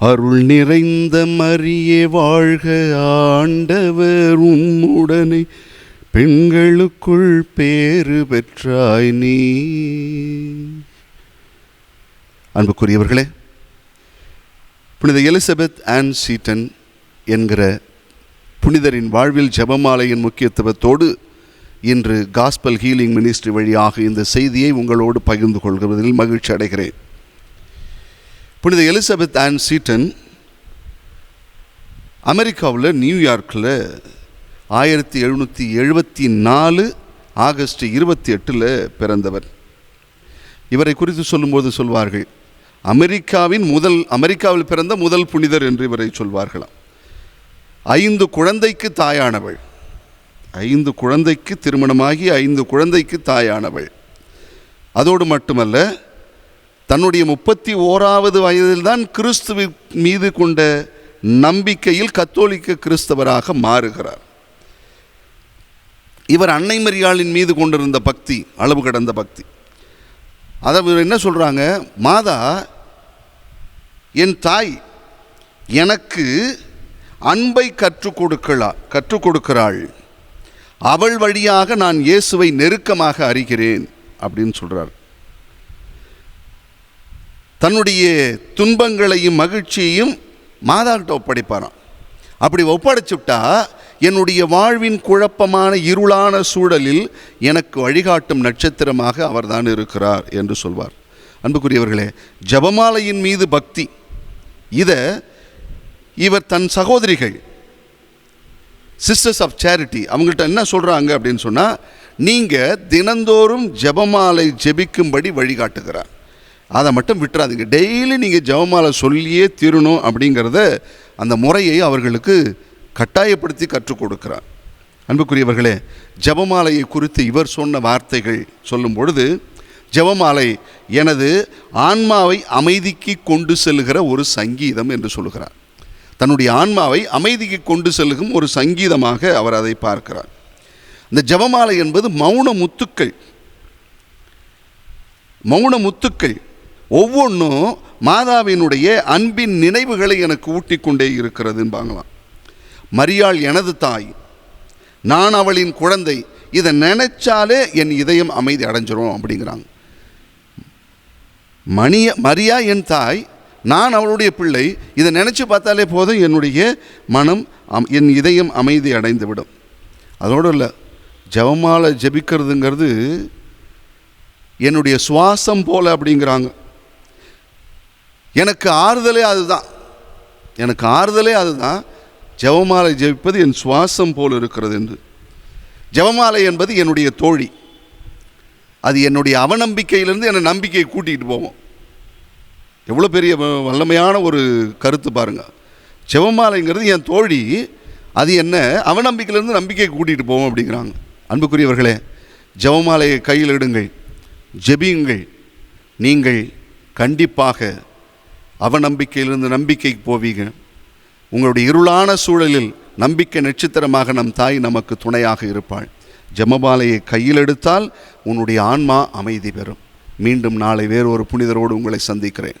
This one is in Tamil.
அருள் நிறைந்த மரியே வாழ்க ஆண்டவர் உம்முடனே. பெண்களுக்குள் பேறு பெற்றாய் நீ. அன்புக்குரியவர்களே புனித எலிசபெத் ஆன் சீட்டன் என்கிற புனிதரின் வாழ்வில் ஜெபமாலையின் முக்கியத்துவத்தோடு இன்று காஸ்பல் ஹீலிங் மினிஸ்ட்ரி வழியாக இந்த செய்தியை உங்களோடு பகிர்ந்து கொள்வதில் மகிழ்ச்சி அடைகிறேன். புனித எலிசபெத் ஆன் சீட்டன் அமெரிக்காவில் நியூயார்க்கில் ஆயிரத்தி எழுநூற்றி எழுபத்தி நாலு ஆகஸ்ட் இருபத்தி எட்டில் பிறந்தவர். இவரை குறித்து சொல்லும்போது சொல்வார்கள் அமெரிக்காவின் முதல் அமெரிக்காவில் பிறந்த முதல் புனிதர் என்று இவரை சொல்வார்களாம். ஐந்து குழந்தைக்கு தாயானவள். ஐந்து குழந்தைக்கு திருமணமாகி ஐந்து குழந்தைக்கு தாயானவள். அதோடு மட்டுமல்ல தன்னுடைய முப்பத்தி ஓராவது வயதில்தான் கிறிஸ்துவ மீது கொண்ட நம்பிக்கையில் கத்தோலிக்க கிறிஸ்தவராக மாறுகிறார். இவர் அன்னை மரியாளின் மீது கொண்டிருந்த பக்தி அளவு கடந்த பக்தி. அதை இவர் என்ன சொல்கிறாங்க மாதா என் தாய் எனக்கு அன்பை கற்றுக் கொடுக்களா கற்றுக் கொடுக்கிறாள். அவள் வழியாக நான் இயேசுவை நெருக்கமாக அறிகிறேன் அப்படின்னு சொல்கிறார் தன்னுடைய துன்பங்களையும் மகிழ்ச்சியையும் மாதாக்கிட்ட ஒப்படைப்பாராம். அப்படி ஒப்படைச்சுட்டா என்னுடைய வாழ்வின் குழப்பமான இருளான சூழலில் எனக்கு வழிகாட்டும் நட்சத்திரமாக அவர்தான் இருக்கிறார் என்று சொல்வார். அன்புக்குரியவர்களே ஜபமாலையின் மீது பக்தி. இதை இவர் தன் சகோதரிகள் சிஸ்டர்ஸ் ஆஃப் சேரிட்டி அவங்கள்ட்ட என்ன சொல்கிறாங்க அப்படின்னு சொன்னால் நீங்கள் தினந்தோறும் ஜெபமாலை ஜெபிக்கும்படி வழிகாட்டுகிறார். அதை மட்டும் விட்டுறாதீங்க. டெய்லி நீங்கள் ஜெபமாலை சொல்லியே தீரணும் அப்படிங்கிறத அந்த முறையை அவர்களுக்கு கட்டாயப்படுத்தி கற்றுக் கொடுக்கிறார். அன்புக்குரியவர்களே ஜெபமாலையை குறித்து இவர் சொன்ன வார்த்தைகள் சொல்லும் பொழுது ஜெபமாலை எனது ஆன்மாவை அமைதிக்கு கொண்டு செல்கிற ஒரு சங்கீதம் என்று சொல்கிறார் தன்னுடைய ஆன்மாவை அமைதிக்கு கொண்டு செல்லும் ஒரு சங்கீதமாக அவர் அதை பார்க்கிறார். இந்த ஜெபமாலை என்பது மௌன முத்துக்கள் மௌன முத்துக்கள் ஒவ்வொன்றும் மாதாவினுடைய அன்பின் நினைவுகளை எனக்கு ஊட்டிக்கொண்டே இருக்கிறதுன்பாங்களாம். மரியாள் எனது தாய் நான் அவளின் குழந்தை இதை நினைச்சாலே என் இதயம் அமைதி அடைஞ்சிரும் அப்படிங்கிறாங்க. மணிய மரியா என் தாய் நான் அவளுடைய பிள்ளை இதை நினச்சி பார்த்தாலே போதும் என்னுடைய மனம் அம்- என் இதயம் அமைதி அடைந்து விடும் அதோடு இல்லை ஜபமாலை ஜெபிக்கிறதுங்கிறது என்னுடைய சுவாசம் போல அப்படிங்கிறாங்க. எனக்கு ஆறுதலே அதுதான். எனக்கு ஆறுதலே அதுதான். ஜெபமாலை ஜெபிப்பது என் சுவாசம் போல் இருக்கிறது என்று. ஜெபமாலை என்பது என்னுடைய தோழி. அது என்னுடைய அவநம்பிக்கையிலிருந்து என்னை நம்பிக்கையை கூட்டிகிட்டு போவோம். எவ்வளோ பெரிய வல்லமையான ஒரு கருத்து பாருங்கள் ஜெபமாலைங்கிறது என் தோழி அது என்ன அவநம்பிக்கையிலேருந்து நம்பிக்கையை கூட்டிகிட்டு போவோம் அப்படிங்கிறாங்க. அன்புக்குரியவர்களே ஜெபமாலையை கையில் இடுங்கள் ஜெபியுங்கள். நீங்கள் கண்டிப்பாக அவநம்பிக்கையிலிருந்து நம்பிக்கைக்கு போவீங்க. உங்களுடைய இருளான சூழலில் நம்பிக்கை நட்சத்திரமாக நம் தாய் நமக்கு துணையாக இருப்பாள். ஜமபாலையை கையில் எடுத்தால் உன்னுடைய ஆன்மா அமைதி பெறும். மீண்டும் நாளை வேறொரு புனிதரோடு உங்களை சந்திக்கிறேன்.